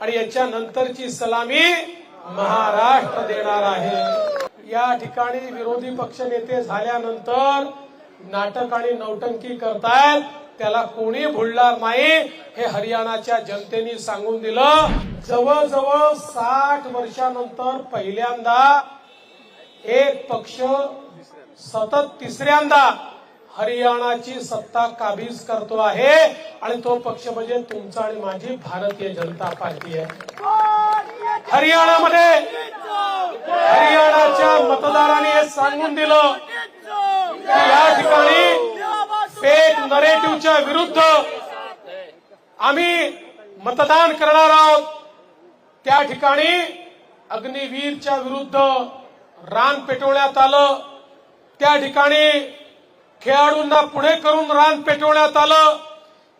आणि याच्या नंतरची सलामी महाराष्ट्र देणार आहे. या ठिकाणी विरोधी पक्ष नेते झाल्यानंतर नाटक आणि नौटंकी करतायत. त्याला कोणी भुलणार नाही हे हरियाणाच्या जनतेने सांगून दिलं. जवळजवळ साठ वर्षानंतर पहिल्यांदा एक पक्ष सतत तिसऱ्यांदा हरियाणाची सत्ता काबीज करतो आहे आणि तो पक्ष म्हणजे तुमचा आणि माझी भारतीय जनता पार्टी आहे. हरियाणामध्ये हरियाणाच्या मतदारांनी हे सांगून दिलं की या ठिकाणी फेक नरेटिव्हच्या विरुद्ध आम्ही मतदान करणार आहोत. त्या ठिकाणी अग्निवीरच्या विरुद्ध रान पेटवण्यात आलं. त्या ठिकाणी खेळाडूंना पुढे करून रान पेटवण्यात आलं.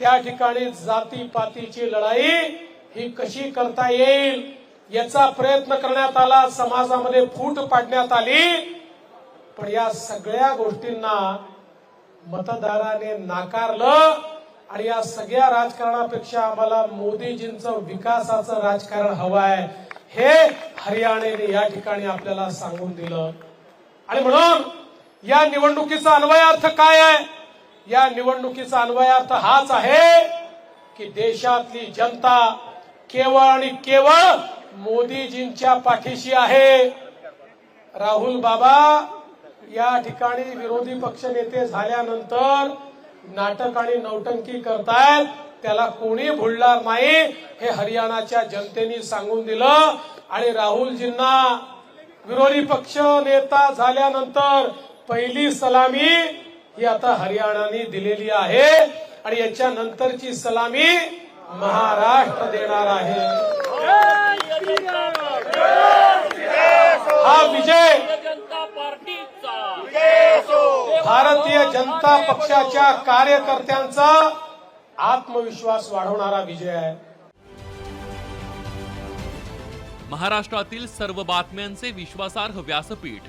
त्या ठिकाणी जातीपातीची लढाई ही कशी करता येईल याचा प्रयत्न करण्यात आला. समाजामध्ये फूट पाडण्यात आली. पण या सगळ्या गोष्टींना मतदाराने नाकारलं आणि या सगळ्या राजकारणापेक्षा आम्हाला मोदीजींचं विकासाचं राजकारण हवं आहे. हे हरियाणाने या ठिकाणी आपल्याला सांगून दिलं. आणि म्हणून या निवडणुकीचा अन्वयार्थ काय आहे? या निवडणुकीचा अन्वयार्थ हाच आहे की देशातली जनता केवळ आणि केवळ मोदीजींच्या पाठीशी आहे. राहुल बाबा या ठिकाणी विरोधी पक्ष नेते झाल्यानंतर नाटक आणि नौटंकी करतायत. त्याला कोणी भुलणार नाही हे हरियाणाच्या जनतेने सांगून दिलं. आणि राहुलजींना विरोधी पक्ष नेता झाल्यानंतर पहिली सलामी ही आता हरियाणाने दिलेली आहे आणि याच्या नंतरची सलामी महाराष्ट्र देणार आहे. हा विजय भारतीय जनता पक्षाच्या कार्यकर्त्यांचा आत्मविश्वास वाढवणारा विजय आहे. महाराष्ट्रातील सर्व बातम्यांचे विश्वासार्ह व्यासपीठ